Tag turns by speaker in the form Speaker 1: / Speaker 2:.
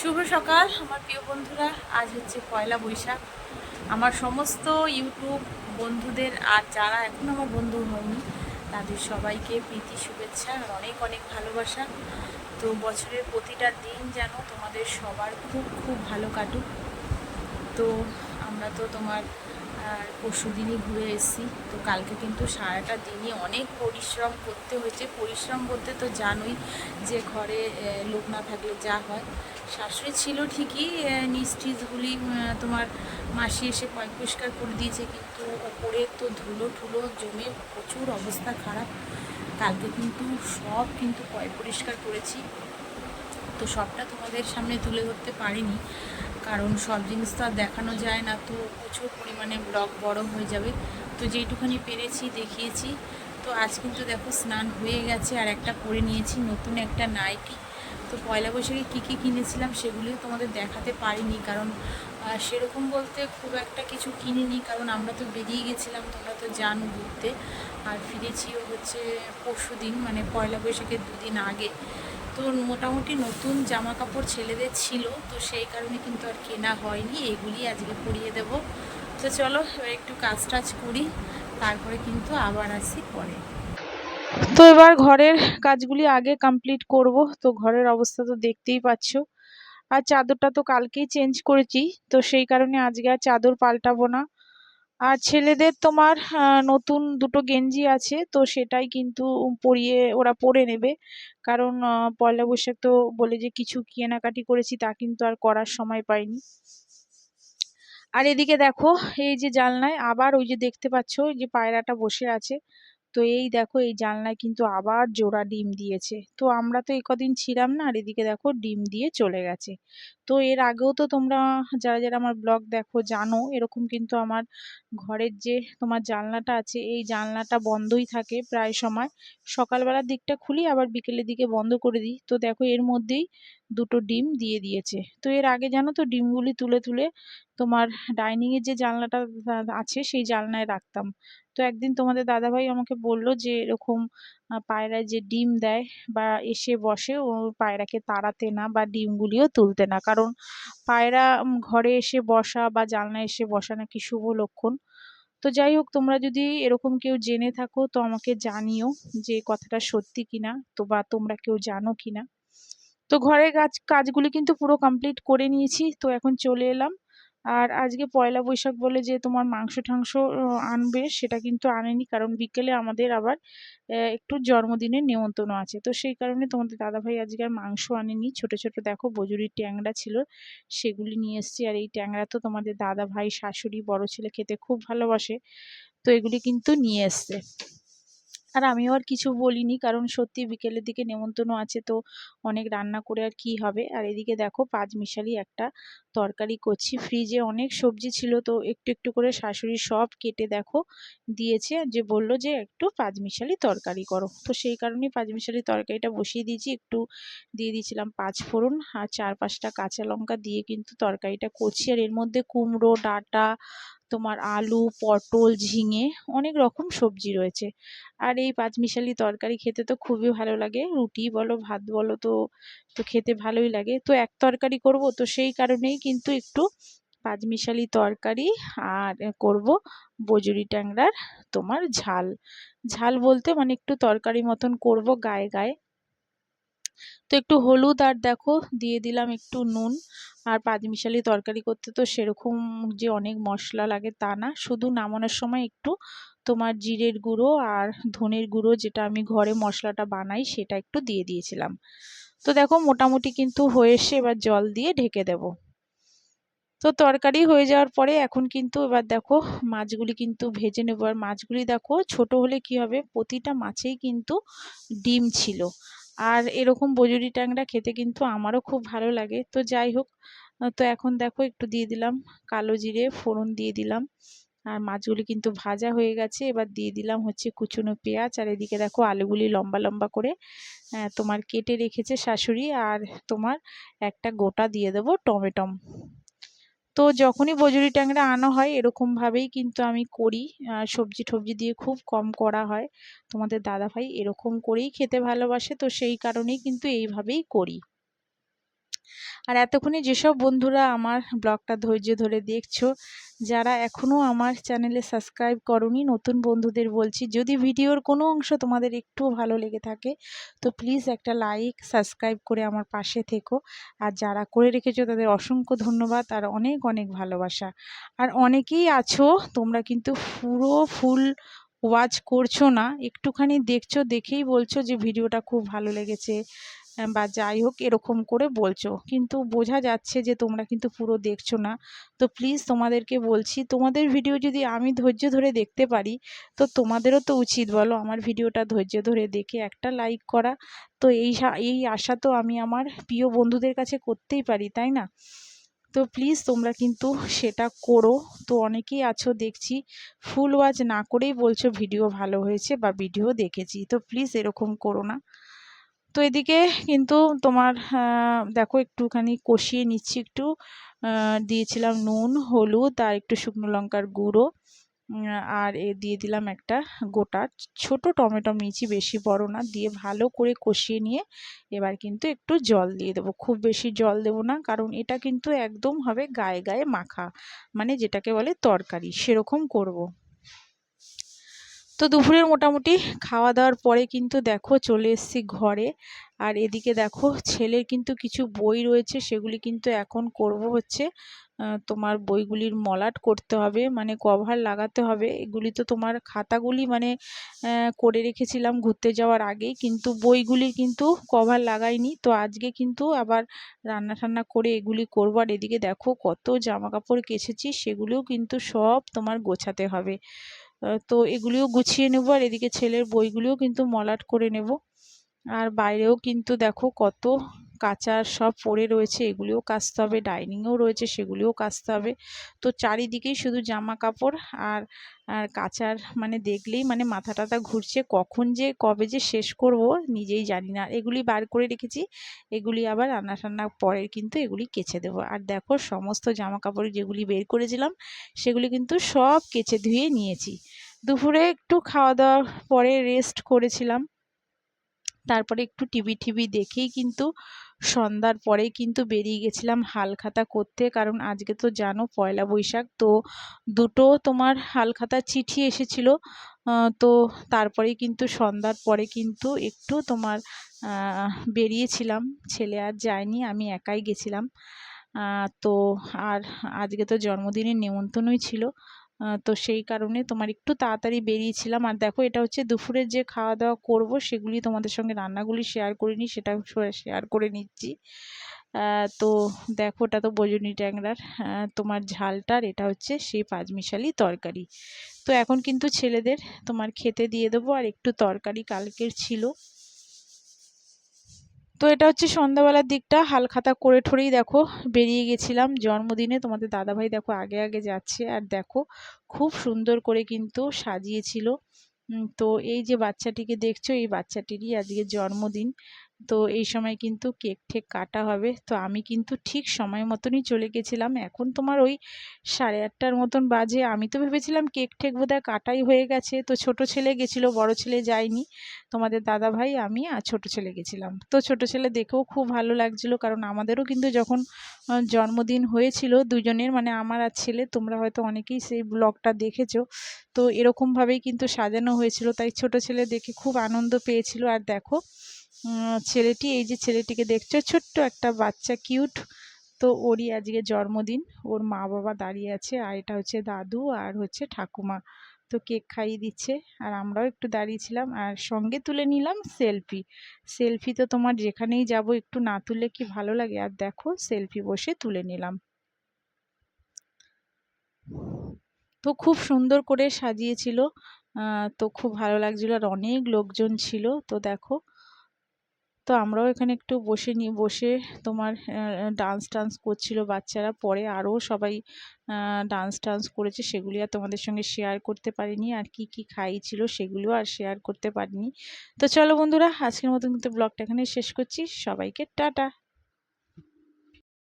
Speaker 1: শুভ সকাল, আমার প্রিয় বন্ধুরা। আজ হচ্ছে পয়লা বৈশাখ। আমার সমস্ত ইউটিউব বন্ধুদের আর যারা এখন আমার বন্ধু হয়নি, তাদের সবাইকে প্রীতি, শুভেচ্ছা আর অনেক অনেক ভালোবাসা। তো বছরের প্রতিটা দিন যেন তোমাদের সবার খুব খুব ভালো কাটুক। তো আমরা তো তোমার আর পরশু দিনই ঘুরে এসেছি। তো কালকে কিন্তু সারাটা দিনই অনেক পরিশ্রম করতে হয়েছে। পরিশ্রম বলতে তো জানোই যে ঘরে লোক না থাকলে যা হয়। শাশুড়ি ছিল ঠিকই টিচগুলি আহ, তোমার মাসি এসে পরিষ্কার করে দিয়েছে কিন্তু ওপরে তো ধুলো ঠুলো জমে প্রচুর অবস্থা খারাপ। কালকে কিন্তু সব কিন্তু পরিষ্কার করেছি। তো সবটা তোমাদের সামনে তুলে ধরতে পারিনি। কারণ সব জিনিস তো আর দেখানো যায় না, তো প্রচুর পরিমাণে ব্লগ বড় হয়ে যাবে। তো যেইটুখানি পেরেছি, দেখিয়েছি। তো আজ কিন্তু দেখো স্নান হয়ে গেছে, আর একটা পরে নিয়েছি নতুন একটা নাইটি তো পয়লা বৈশাখে কী কী কিনেছিলাম সেগুলিও তোমাদের দেখাতে পারিনি, কারণ সেরকম বলতে খুব একটা কিছু কিনিনি, কারণ আমরা তো বেরিয়ে গেছিলাম, তোমরা তো জানো ঘুরতে। আর ফিরেছিও হচ্ছে পরশু দিন মানে পয়লা বৈশাখের দুদিন আগে। তো মোটামুটি নতুন জামা কাপড় ছেলেদের ছিল, তো সেই কারণে কিন্তু আর কেনা হয়নি, এগুলি আজকে পরিয়ে দেব। তো চলো, এবার একটু কাজ টাজ করি, তারপরে কিন্তু আবার আসি পরে। তো এবার ঘরের কাজগুলি আগে কমপ্লিট করব, তো ঘরের অবস্থা তো দেখতেই পাচ্ছ। আর চাদরটা তো কালকেই চেঞ্জ করেছি, তো সেই কারণে আজকে আর চাদর পাল্টাবো না। আর ছেলেদের তোমার নতুন দুটো গেঞ্জি আছে, তো সেটাই কিন্তু পরিয়ে ওরা পরে নেবে। কারণ পয়লা বৈশাখ তো বলে যে কিছু কেনাকাটি করেছি তা কিন্তু আর করার সময় পাইনি। আর এদিকে দেখো, এই যে জানলায় আবার ওই যে দেখতে পাচ্ছ, ওই যে পায়রাটা বসে আছে। তো এই দেখো, এই জানলায় কিন্তু আবার জোড়া ডিম দিয়েছে। তো আমরা তো এই কদিন ছিলাম না, আর এদিকে দেখো ডিম দিয়ে চলে গেছে। তো এর আগেও তো তোমরা, যারা যারা আমার ব্লগ দেখো, জানো, এরকম কিন্তু আমার ঘরের যে তোমার জানলাটা আছে, এই জানলাটা বন্ধই থাকে প্রায় সময়। সকালবেলার দিকটা খুলি, আবার বিকেলের দিকে বন্ধ করে দিই। তো দেখো এর মধ্যেই দুটো ডিম দিয়ে দিয়েছে। তো এর আগে জানো তো ডিমগুলি তুলে তুলে তোমার ডাইনিং এর যে জানলাটা আছে সেই জানলায় রাখতাম। তো একদিন তোমাদের দাদাভাই আমাকে বলল যে এরকম আহ, পায়রায় যে ডিম দেয় বা এসে বসে ও পায়রাকে তাড়াতে না বা ডিমগুলিও তুলতে না। কারণ পায়রা ঘরে এসে বসা বা জানলায় এসে বসা নাকি শুভ লক্ষণ। তো যাই হোক তোমরা যদি এরকম কেউ জেনে থাকো তো আমাকে জানিও যে কথাটা সত্যি কিনা তো বা তোমরা কেউ জানো কিনা। তো ঘরের কাজ কাজগুলি কিন্তু পুরো কমপ্লিট করে নিয়েছি তো এখন চলে এলাম। আর আজকে পয়লা বৈশাখ বলে যে তোমার মাংস আহ, আনবে সেটা কিন্তু আনেনি কারণ বিকেলে আমাদের আবার একটু জন্মদিনের নেমন্তন্ন আছে। তো সেই কারণে তোমাদের দাদাভাই আজকে আর মাংস আনেনি। ছোট ছোট দেখো বজুরির ট্যাংরা ছিল সেগুলি নিয়ে এসেছি। আর এই ট্যাংরা তো তোমাদের দাদা ভাই শাশুড়ি বড় ছেলে খেতে খুব ভালোবাসে তো এগুলি কিন্তু নিয়ে এসছে। আর আমিও আর কিছু বলিনি। কারণ সত্যি বিকেলের দিকে নেমন্তন্ন আছে, তো অনেক রান্না করে আর কি হবে। আর এদিকে দেখো পাঁচমিশালি একটা তরকারি করছি। ফ্রিজে অনেক সবজি ছিল, তো একটু একটু করে শাশুড়ি সব কেটে দেখো দিয়েছে যে বলল যে একটু পাঁচমিশালি তরকারি করো। তো সেই কারণেই পাঁচমিশালি তরকারিটা বসিয়ে দিয়েছি। একটু দিয়ে দিয়েছিলাম পাঁচ ফোড়ন আর চার পাঁচটা কাঁচা লঙ্কা দিয়ে কিন্তু তরকারিটা করছি। আর এর মধ্যে কুমড়ো, ডাঁটা তোমার আলু, পটল, ঝিঙে, অনেক রকম সবজি রয়েছে। আর এই পাঁচমিশালি তরকারি খেতে তো খুবই ভালো লাগে। রুটি বলো, ভাত বলো তো তো খেতে ভালোই লাগে। তো এক তরকারি করব তো সেই কারণেই কিন্তু একটু পাঁচমিশালি তরকারি আর করব বজুরি ট্যাংরার তোমার ঝাল। ঝাল বলতে মানে একটু তরকারি মতন করব গায়ে গায়ে। তো একটু হলুদ আর দেখো, দিয়ে দিলাম একটু নুন আর পাঁচমিশালি তরকারি করতে তো সেরকম যে অনেক মশলা লাগে তা না। শুধু নামানোর সময় একটু তোমার জিরের গুঁড়ো আর ধনের গুঁড়ো যেটা আমি ঘরে মশলাটা বানাই সেটা একটু দিয়ে দিয়েছিলাম। তো দেখো মোটামুটি কিন্তু হয়ে এসে এবার জল দিয়ে ঢেকে দেব। তো তরকারি হয়ে যাওয়ার পরে এখন কিন্তু এবার দেখো মাছগুলি কিন্তু ভেজে নেব। আর মাছগুলি দেখো ছোট হলে কি হবে, প্রতিটা মাছেই কিন্তু ডিম ছিল। আর এরকম বজুরি ট্যাংরা খেতে কিন্তু আমারও খুব ভালো লাগে। তো যাই হোক তো এখন দেখো একটু দিয়ে দিলাম কালো জিরে, ফোড়ন দিয়ে দিলাম। আর মাছগুলি কিন্তু ভাজা হয়ে গেছে, এবার দিয়ে দিলাম হচ্ছে কুচুনো পেঁয়াজ। আর এদিকে দেখো আলুগুলি লম্বা লম্বা করে তোমার কেটে রেখেছে শাশুড়ি। আর তোমার একটা গোটা দিয়ে দেবো টমেটম। তো যখনই বজুরি ট্যাংরা আনা হয় এরকম ভাবেই কিন্তু আমি করি। সবজি টবজি দিয়ে খুব কম করা হয়। তোমাদের দাদাভাই এরকম করেই খেতে ভালোবাসে, তো সেই কারণেই কিন্তু এইভাবেই করি। আর এতক্ষণে যেসব বন্ধুরা আমার ব্লগটা ধৈর্য ধরে দেখছ, যারা এখনও আমার চ্যানেলে সাবস্ক্রাইব করনি, নতুন বন্ধুদের বলছি, যদি ভিডিওর কোনো অংশ তোমাদের একটু ভালো লেগে থাকে, তো প্লিজ একটা লাইক সাবস্ক্রাইব করে আমার পাশে থেকো। আর যারা করে রেখেছো তাদের অসংখ্য ধন্যবাদ আর অনেক অনেক ভালোবাসা। আর অনেকেই আছো, তোমরা কিন্তু পুরো ফুল ওয়াচ করছ না, একটুখানি দেখছ, দেখেই বলছো যে ভিডিওটা খুব ভালো লেগেছে। বা যাই হোক এরকম করে বলছো। কিন্তু বোঝা যাচ্ছে যে তোমরা কিন্তু পুরো দেখছ না। তো প্লিজ তোমাদেরকে বলছি, তোমাদের ভিডিও যদি আমি ধৈর্য ধরে দেখতে পারি, তো তোমাদেরও তো উচিত বলো আমার ভিডিওটা ধৈর্য ধরে দেখে একটা লাইক করা। তো এই এই আশা তো আমি আমার প্রিয় বন্ধুদের কাছে করতেই পারি, তাই না? তো প্লিজ তোমরা কিন্তু সেটা করো। তো অনেকেই আছো, দেখছি, ফুল ওয়াচ না করেই বলছো ভিডিও ভালো হয়েছে বা ভিডিও দেখেছি। তো প্লিজ এরকম করো না। তো এদিকে কিন্তু তোমার দেখো একটুখানি কষিয়ে নিচ্ছি একটু। দিয়েছিলাম নুন, হলুদ আর একটু শুকনো লঙ্কার গুঁড়ো। আর এ দিয়ে দিলাম একটা গোটা ছোট টমেটো মিচি বেশি বড় না, দিয়ে ভালো করে কষিয়ে নিয়ে এবার কিন্তু একটু জল দিয়ে দেবো। খুব বেশি জল দেব না, কারণ এটা কিন্তু একদম হবে গায়ে গায়ে মাখা মানে যেটাকে বলে তরকারি, সেরকম করব। তো দুপুরের মোটামুটি খাওয়া দাওয়ার পরে কিন্তু দেখো চলে এসেছি ঘরে। আর এদিকে দেখো ছেলের কিন্তু কিছু বই রয়েছে, সেগুলি কিন্তু এখন করব হচ্ছে তোমার বইগুলির মলাট করতে হবে মানে কভার লাগাতে হবে। এগুলি তো তোমার খাতাগুলি মানে করে রেখেছিলাম ঘুরতে যাওয়ার আগেই, কিন্তু বইগুলি কিন্তু কভার লাগাইনি। তো আজকে কিন্তু আবার রান্না টান্না করে এগুলি করব। আর এদিকে দেখো কত জামা কাপড় কেচেছি, সেগুলিও কিন্তু সব তোমার গোছাতে হবে। তো এগুলিও গুছিয়ে নেব আর এদিকে ছেলের বইগুলিও কিন্তু মলাট করে নেব। আর বাইরেও কিন্তু দেখো কত কাচার সব পড়ে রয়েছে, এগুলিও কাচতে হবে, ডাইনিংয়েও রয়েছে, সেগুলিও কাচতে হবে। তো চারিদিকেই শুধু জামা কাপড় আর আর কাচার মানে দেখলেই মানে মাথা টাথা ঘুরছে, কখন যে কবে যে শেষ করব নিজেই জানি না। এগুলি বার করে রেখেছি, এগুলি আবার রান্না টান্না পরে কিন্তু এগুলি কেচে দেব। আর দেখো সমস্ত জামা কাপড় যেগুলি বের করেছিলাম, সেগুলি কিন্তু সব কেচে ধুয়ে নিয়েছি। দুপুরে একটু খাওয়া দাওয়ার পরে রেস্ট করেছিলাম। তারপরে একটু টিভি টিভি দেখেই কিন্তু সন্ধ্যার পরেই কিন্তু বেরিয়ে গেছিলাম হালখাতা করতে। কারণ আজকে তো জানো পয়লা বৈশাখ, তো দুটো তোমার হালখাতা চিঠি এসেছিল। তো তারপরেই কিন্তু সন্ধ্যার পরে কিন্তু একটু তোমার বেরিয়েছিলাম। ছেলে আর যায়নি, আমি একাই গেছিলাম। তো আর আজকে তো জন্মদিনের নেমন্তন্নই ছিল। তো সেই কারণে তোমার একটু তাড়াতাড়ি বেরিয়েছিলাম। আর দেখো, এটা হচ্ছে দুপুরের যে খাওয়া দাওয়া করব, সেগুলি তোমাদের সঙ্গে রান্নাগুলি শেয়ার করিনি সেটা শেয়ার করে নিচ্ছি। তো দেখো, ওটা তো বজনি ট্যাংরার। তোমার ঝালটার এটা হচ্ছে সেই পাঁচমিশালি তরকারি। তো এখন কিন্তু ছেলেদের তোমার খেতে দিয়ে দেবো, আর একটু তরকারি কালকের ছিল। তো এটা হচ্ছে সন্ধ্যাবেলার দিকটা। হালখাতা করে ঠরেই দেখো, বেরিয়ে গেছিলাম জন্মদিনে। তোমাদের দাদাভাই দেখো আগে আগে যাচ্ছে আর দেখো খুব সুন্দর করে কিন্তু সাজিয়েছিল। তো এই যে বাচ্চাটিকে দেখছ, এই বাচ্চাটিরই আজকে জন্মদিন। তো এই সময় কিন্তু কেক ঠেক কাটা হবে। তো আমি কিন্তু ঠিক সময় মতনই চলে গেছিলাম। এখন তোমার ওই সাড়ে আটটার মতন বাজে। আমি তো ভেবেছিলাম কেক ঠেক বোধহয় কাটাই হয়ে গেছে। তো ছোট ছেলে গেছিল, বড় ছেলে যায়নি। তোমাদের দাদা ভাই আমি আর ছোট ছেলে গেছিলাম। তো ছোট ছেলে দেখেও খুব ভালো লাগছিল। কারণ আমাদেরও কিন্তু যখন জন্মদিন হয়েছিল দুজনের মানে আমার আর ছেলে, তোমরা হয়তো অনেকেই সেই ব্লগটা দেখেছ। তো এরকমভাবেই কিন্তু সাজানো হয়েছিল। তাই ছোট ছেলে দেখে খুব আনন্দ পেয়েছিল। আর দেখো ছেলেটি, এই যে ছেলেটিকে দেখছ, ছোট্ট একটা বাচ্চা, কিউট। তো ওরই আজকে জন্মদিন। ওর মা বাবা দাঁড়িয়ে আছে, আর এটা হচ্ছে দাদু, আর হচ্ছে ঠাকুমা। তো কেক খাইয়ে দিচ্ছে, আর আমরাও একটু দাঁড়িয়েছিলাম, আর সঙ্গে তুলে নিলাম সেলফি। সেলফি তো তোমার যেখানেই যাব, একটু না তুললে কি ভালো লাগে? আর দেখো, সেলফি বসে তুলে নিলাম। তো খুব সুন্দর করে সাজিয়েছিল। তো খুব ভালো লাগছিল, আর অনেক লোকজন ছিল। তো দেখো তো আমরাও এখানে একটু বসে নিয়ে বসে তোমার ডান্স টান্স করছিল বাচ্চারা। পরে আরও সবাই ডান্স টান্স করেছে। সেগুলি আর তোমাদের সঙ্গে শেয়ার করতে পারিনি। আর কি কি খাইছিল সেগুলিও আর শেয়ার করতে পারিনি। তো চলো বন্ধুরা, আজকের মতো কিন্তু ব্লগটা এখানে শেষ করছি। সবাইকে টাটা।